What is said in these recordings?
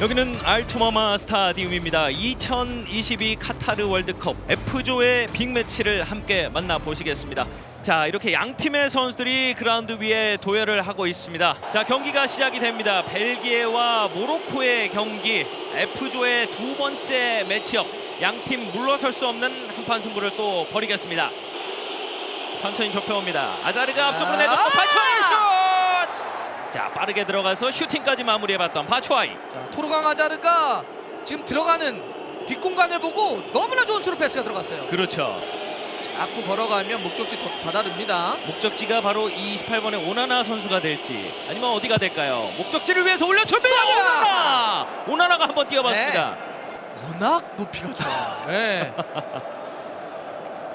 여기는 알투마마 스타디움입니다. 2022 카타르 월드컵 F조의 빅매치를 함께 만나보시겠습니다. 자 이렇게 양 팀의 선수들이 그라운드 위에 도열을 하고 있습니다. 자 경기가 시작이 됩니다. 벨기에와 모로코의 경기 F조의 두 번째 매치업 양 팀 물러설 수 없는 한판 승부를 또 벌이겠습니다. 천천히 좁혀옵니다. 아자르가 앞쪽으로 아! 내줬고 파초아이 슛! 자 빠르게 들어가서 슈팅까지 마무리해봤던 바초아이. 자, 토르강 아자르가 지금 들어가는 뒷공간을 보고 너무나 좋은 스루 패스가 들어갔어요. 그렇죠. 자꾸 걸어가면 목적지 더 다다릅니다. 목적지가 바로 28번의 오나나 선수가 될지 아니면 어디가 될까요? 목적지를 위해서 올려줍니다. 아! 오나나. 오나나가 한번 뛰어봤습니다. 워낙 높이가 좋아요. 네.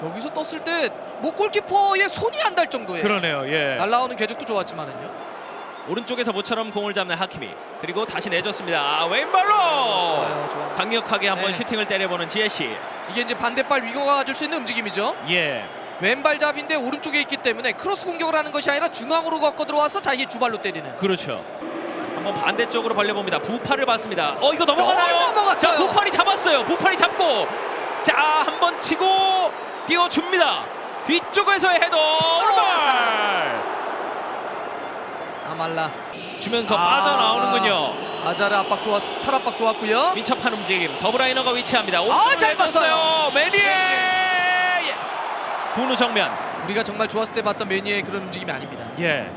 여기서 떴을 때 뭐 골키퍼의 손이 안 닿을 정도의 그러네요. 예. 날라오는 궤적도 좋았지만은요. 오른쪽에서 모처럼 공을 잡는 하키미 그리고 다시 내줬습니다. 아, 왼발로 좋아요, 좋아요. 강력하게 한번 네. 슈팅을 때려보는 지혜씨. 이게 이제 반대발 위거가 줄 수 있는 움직임이죠. 예. 왼발잡인데 오른쪽에 있기 때문에 크로스 공격을 하는 것이 아니라 중앙으로 걷고 들어와서 자기 주발로 때리는. 그렇죠. 한번 반대쪽으로 벌려봅니다. 부파를 봤습니다. 어 이거 넘어가나요? 어, 넘어갔어요. 자 부팔이 잡았어요. 부팔이 잡고 자 한번 치고 띄워줍니다. 뒤쪽에서의 헤더 오른발 아말라. 주면서 아. 빠져나오는군요. 아자르 압박 좋았, 탈 압박 좋았고요. 민첩한 움직임 더브라이너가 위치합니다. 아, 잘. 봤어요. 메니에 예. 분우 정면. 우리가 정말 좋았을 때 봤던 매니의 그런 움직임이 아닙니다. 예.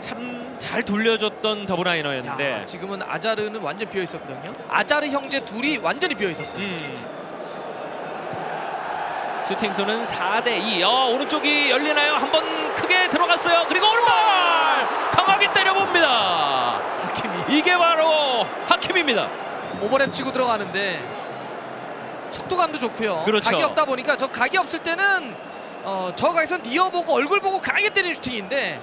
참 잘 돌려줬던 더브라이너였는데. 야, 지금은 아자르는 완전 비어 있었거든요. 아자르 형제 둘이 완전히 비어 있었어요. 음. 슈팅 수는 4대 2. 어, 오른쪽이 열리나요? 한번 크게 들어갔어요. 그리고 오른발 이 이게 바로 하킴입니다. 오버랩 치고 들어가는데 속도감도 좋고요. 그렇죠. 각이 없다 보니까 저 각이 없을 때는 어, 저 각에서 니어 보고 얼굴 보고 강하게 때리는 슈팅인데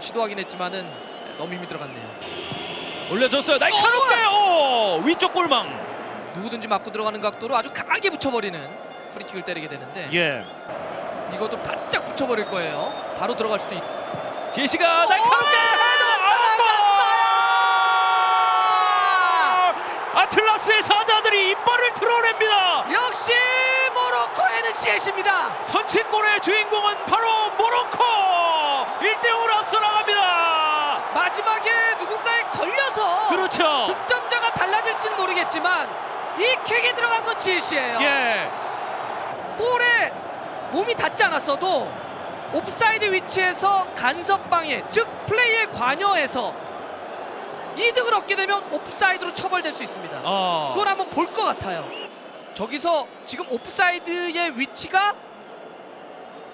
시도 하긴 했지만은 너무 힘이 들어갔네요. 올려줬어요. 날카롭게 오! 위쪽 골망. 누구든지 맞고 들어가는 각도로 아주 강하게 붙여버리는 프리킥을 때리게 되는데 예. 이것도 바짝 붙여버릴 거예요. 바로 들어갈 수도 있. 제시가 날카롭게 헤더! 아틀라스의 사자들이 이빨을 드러냅니다. 역시 모로코에는 지혜십니다. 선취골의 주인공은 바로 모로코 1대0으로 앞서 나갑니다 마지막에 누군가에 걸려서 그렇죠 득점자가 달라질지는 모르겠지만 이 킥이 들어간 건 지혜씨예요. 예 볼에 몸이 닿지 않았어도 옵사이드 위치에서 간섭 방해, 즉 플레이에 관여해서 이득을 얻게 되면 옵사이드로 처벌될 수 있습니다. 어. 그걸 한번 볼 것 같아요. 저기서 지금 옵사이드의 위치가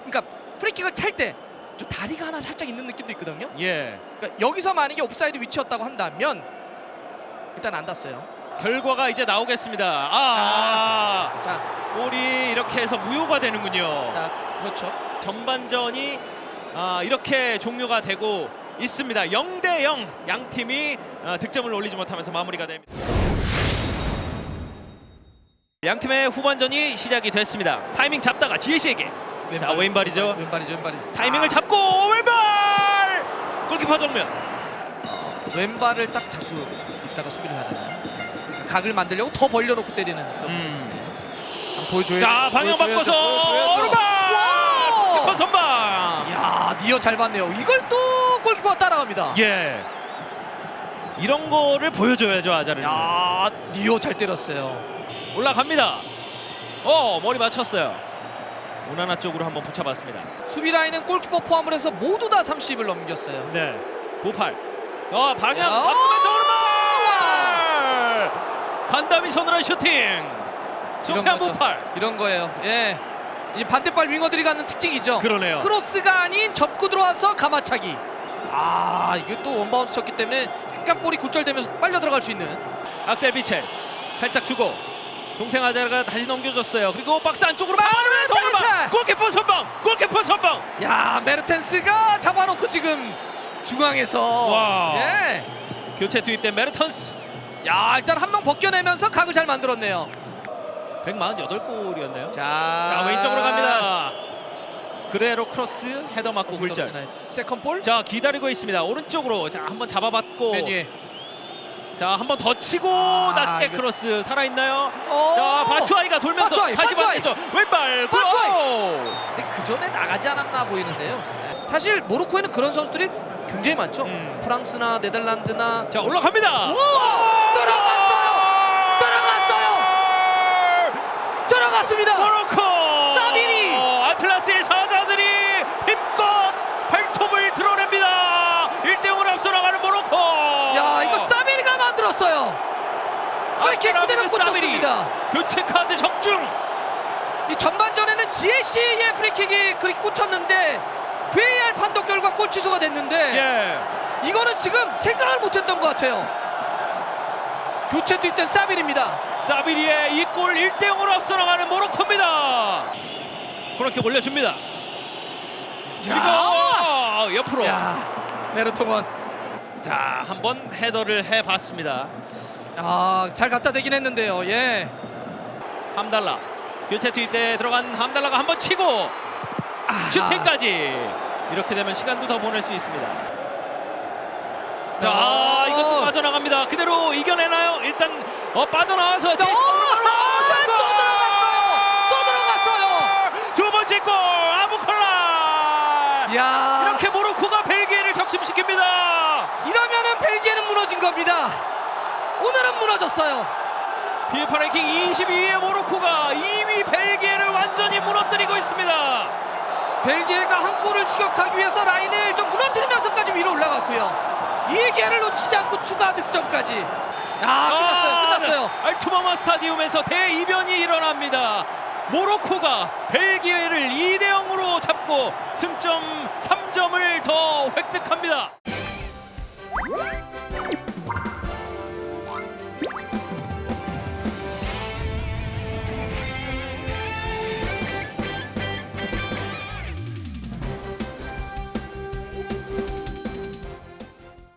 그러니까 프리킥을 찰 때 저 다리가 하나 살짝 있는 느낌도 있거든요. 예 그러니까 여기서 만약에 옵사이드 위치였다고 한다면 일단 안 닿았어요. 결과가 이제 나오겠습니다 아, 자, 골이 이렇게 해서 무효가 되는군요 자, 그렇죠. 전반전이 아, 이렇게 종료가 되고 있습니다 0대 0 양 팀이 아, 득점을 올리지 못하면서 마무리가 됩니다 양 팀의 후반전이 시작이 됐습니다 타이밍 잡다가 지혜씨에게 자 왼발이죠 왼발이죠, 왼발이죠. 타이밍을 아, 잡고 왼발 골키퍼 정면 왼발을 딱 잡고 있다가 수비를 하잖아요. 각을 만들려고 더 벌려놓고 때리는 그런 모습. 음. 보여줘야 자 방향 보여줘야죠, 바꿔서 보여줘야죠. 오른발! 골키퍼 선방 야, 니어 잘 봤네요. 이걸 또 골키퍼가 따라갑니다. 예 이런 거를 보여줘야죠 아자르는 야, 니어 잘 때렸어요. 올라갑니다 어 머리 맞췄어요 오나나 쪽으로 한번 붙여봤습니다 수비 라인은 골키퍼 포함을 해서 모두 다 30을 넘겼어요. 네 보팔 어 방향 야! 바꾸면서 오른발 간담이 서늘한 슈팅 이런 소피안 거죠. 보팔 이런 거예요. 예. 이 반대발 윙어들이 갖는 특징이죠. 그러네요 크로스가 아닌 접고 들어와서 가마차기. 아, 이게 또 원바운스 쳤기 때문에 약간 볼이 굴절되면서 빨려 들어갈 수 있는. 악셀 비첼 살짝 주고 동생 아자르가 다시 넘겨줬어요 그리고 박스 안쪽으로 막아내면서 오른발 테니스! 골키퍼 선방 골키퍼 선방 야, 메르텐스가 잡아놓고 지금 중앙에서 와. 예. 교체 투입된 메르턴스 야, 일단 한 명 벗겨내면서 각을 잘 만들었네요. 148골이었나요? 자, 자 왼쪽으로 갑니다. 그레로 크로스 헤더 맞고 굴절. 세컨 볼. 자 기다리고 있습니다. 오른쪽으로 자 한번 잡아봤고 메뉴에 자, 한 번 더 치고 아, 낮게 이거- 크로스 살아 있나요? 어. 자, 바추아이가 돌면서 바추아이, 다시. 맞겠죠. 왼발 골! 오! 근데 그 전에 나가지 않았나 보이는데요. 네. 사실 모로코에는 그런 선수들이 굉장히 많죠. 음. 프랑스나 네덜란드나 자, 올라갑니다. 오! 들어갔어요. 들어갔어요. 들어갔습니다. 모로코! 사비리! 아틀라스의 사자들이 힘껏 발톱을 드러냅니다. 1대 0으로 앞서 나가는 모로코. 야 이거 사비리가 만들었어요. 프리킥 그대로. 꽂혔습니다. 교체 카드 적중. 이 전반전에는 GAC의 프리킥이 그렇게 꽂혔는데 VAR 판독 결과 골 취소가 됐는데 예. 이거는 지금 생각을 못했던 것 같아요. 교체 투입된 사빌입니다. 사비리의 이 골 1대 0으로 앞서 나가는 모로코입니다. 그렇게 올려줍니다. 그리고 옆으로. 야 메르토먼 자, 한번 헤더를 해봤습니다. 아 잘 갖다 대긴 했는데요. 예. 함달라 교체 투입대 들어간 함달라가 한번 치고 슈팅까지 이렇게 되면 시간도 더 보낼 수 있습니다. 자 아. 이것도 빠져나갑니다. 그대로 이겨내나요? 일단 어 빠져나와서 또, 제시- 아, 또 들어갔어요. 또 들어갔어요. 두 번째 골 아부콜라 야 이렇게 모로코가 벨기에를 격심시킵니다. 이러면은 벨기에는 무너진 겁니다. 무너졌어요. 비에파 랭킹 22위의 모로코가 2위 벨기에를 완전히 무너뜨리고 있습니다. 벨기에가 한 골을 추격하기 위해서 라인을 좀 무너뜨리면서까지 위로 올라갔고요. 이 기회를 놓치지 않고 추가 득점까지. 아 끝났어요. 끝났어요. 알투마마 스타디움에서 대이변이 일어납니다. 모로코가 벨기에를 2대 0으로 잡고 승점 3점을 더 획득합니다.